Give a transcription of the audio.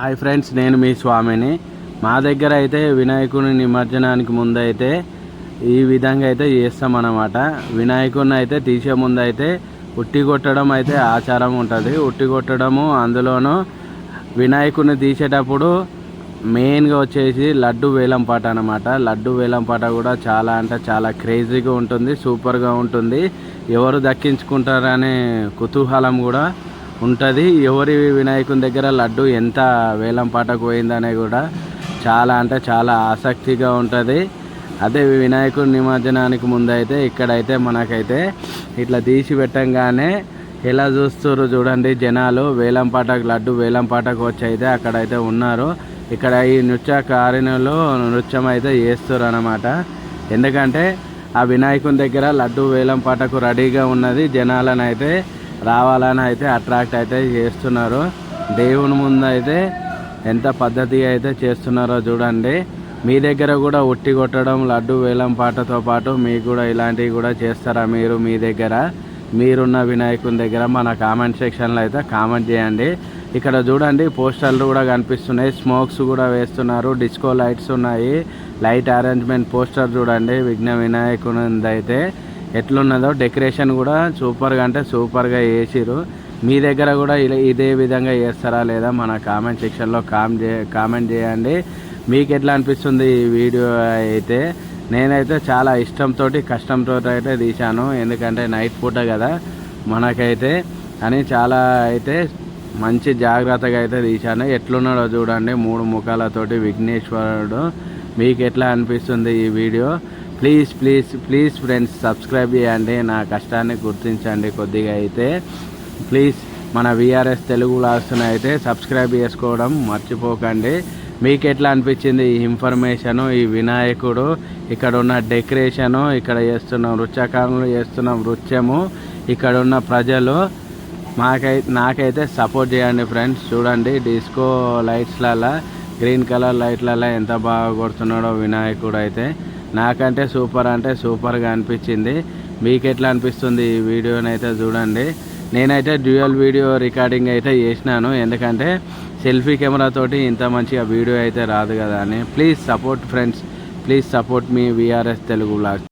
Hi friends నేను మీ స్వామిని. మా దగ్గర అయితే వినాయకుని నిమజ్జనానికి ముందు అయితే ఈ విధంగా అయితే చేస్తామన్నమాట. వినాయకుడిని అయితే తీసే ముందు అయితే ఉట్టి కొట్టడం అయితే ఆచారం ఉంటుంది. ఉట్టి కొట్టడము అందులోనూ వినాయకుడిని తీసేటప్పుడు మెయిన్గా వచ్చేసి లడ్డు వేలంపాట అనమాట లడ్డు వేలంపాట కూడా చాలా అంటే చాలా క్రేజీగా ఉంటుంది సూపర్గా ఉంటుంది. ఎవరు దక్కించుకుంటారనే కుతూహలం కూడా ఉంటుంది. ఎవరి వినాయకుని దగ్గర లడ్డు ఎంత వేలం పాటకు పోయిందనే కూడా చాలా అంటే చాలా ఆసక్తిగా ఉంటుంది. అదే వినాయకుడి నిమజ్జనానికి ముందైతే ఇక్కడైతే మనకైతే ఇట్లా తీసి పెట్టంగానే ఎలా చూస్తారు చూడండి జనాలు. వేలం పాటకు లడ్డు వేలం పాటకు వచ్చి అయితే అక్కడైతే ఉన్నారు. ఇక్కడ ఈ నృత్య నృత్యకారిణులు నృత్యం అయితే చేస్తారు అనమాట ఎందుకంటే ఆ వినాయకుని దగ్గర లడ్డు వేలం పాటకు రెడీగా ఉన్నది జనాలను అయితే రావాలని అయితే అట్రాక్ట్ అయితే చేస్తున్నారు. దేవుని ముందు అయితే ఎంత పద్ధతిగా అయితే చేస్తున్నారో చూడండి. మీ దగ్గర కూడా ఉట్టి కొట్టడం లడ్డు వేలం పాటతో పాటు మీకు కూడా ఇలాంటివి కూడా చేస్తారా మీరు మీ దగ్గర? మీరున్న వినాయకుని దగ్గర మన కామెంట్ సెక్షన్లో అయితే కామెంట్ చేయండి. ఇక్కడ చూడండి పోస్టర్లు కూడా కనిపిస్తున్నాయి. స్మోక్స్ కూడా వేస్తున్నారు. డిస్కో లైట్స్ ఉన్నాయి. లైట్ అరేంజ్మెంట్ పోస్టర్ చూడండి. విఘ్న వినాయకుని అయితే ఎట్లున్నదో డెకరేషన్ కూడా సూపర్గా అంటే సూపర్గా వేసిరు మీ దగ్గర కూడా ఇలా ఇదే విధంగా చేస్తారా లేదా మన కామెంట్ సెక్షన్లో కామ్ చే కామెంట్ చేయండి. మీకు ఎట్లా అనిపిస్తుంది ఈ వీడియో అయితే? నేనైతే చాలా ఇష్టంతో కష్టంతో అయితే తీశాను. ఎందుకంటే నైట్ పూట కదా మనకైతే అని చాలా అయితే మంచి జాగ్రత్తగా అయితే తీశాను. ఎట్లున్నాడో చూడండి. మూడు ముఖాలతోటి విఘ్నేశ్వరుడు. మీకు ఎట్లా అనిపిస్తుంది ఈ video? Please please please friends subscribe చేయండి. నా కష్టాన్ని గుర్తించండి కొద్దిగా అయితే. ప్లీజ్ మన విఆర్ఎస్ తెలుగు లాస్ట్ని అయితే సబ్స్క్రైబ్ చేసుకోవడం మర్చిపోకండి. మీకు ఎట్లా అనిపించింది ఈ ఇన్ఫర్మేషను ఈ వినాయకుడు ఇక్కడ ఉన్న డెకరేషను ఇక్కడ చేస్తున్న నృత్యకారులు చేస్తున్న నృత్యము ఇక్కడ ఉన్న ప్రజలు మాకై నాకైతే సపోర్ట్ చేయండి ఫ్రెండ్స్ చూడండి డిస్కో లైట్స్లలో గ్రీన్ కలర్ లైట్లలో ఎంత బాగా కొడుతున్నాడో వినాయకుడు అయితే. నాకంటే సూపర్ అంటే సూపర్గా అనిపించింది. మీకు ఎట్లా అనిపిస్తుంది ఈ వీడియోని అయితే చూడండి. నేనైతే డ్యూయల్ వీడియో రికార్డింగ్ అయితే చేసినాను. ఎందుకంటే సెల్ఫీ కెమెరా తోటి ఇంత మంచిగా వీడియో అయితే రాదు కదా అని. Please support friends. Please support me VRS Telugu blog.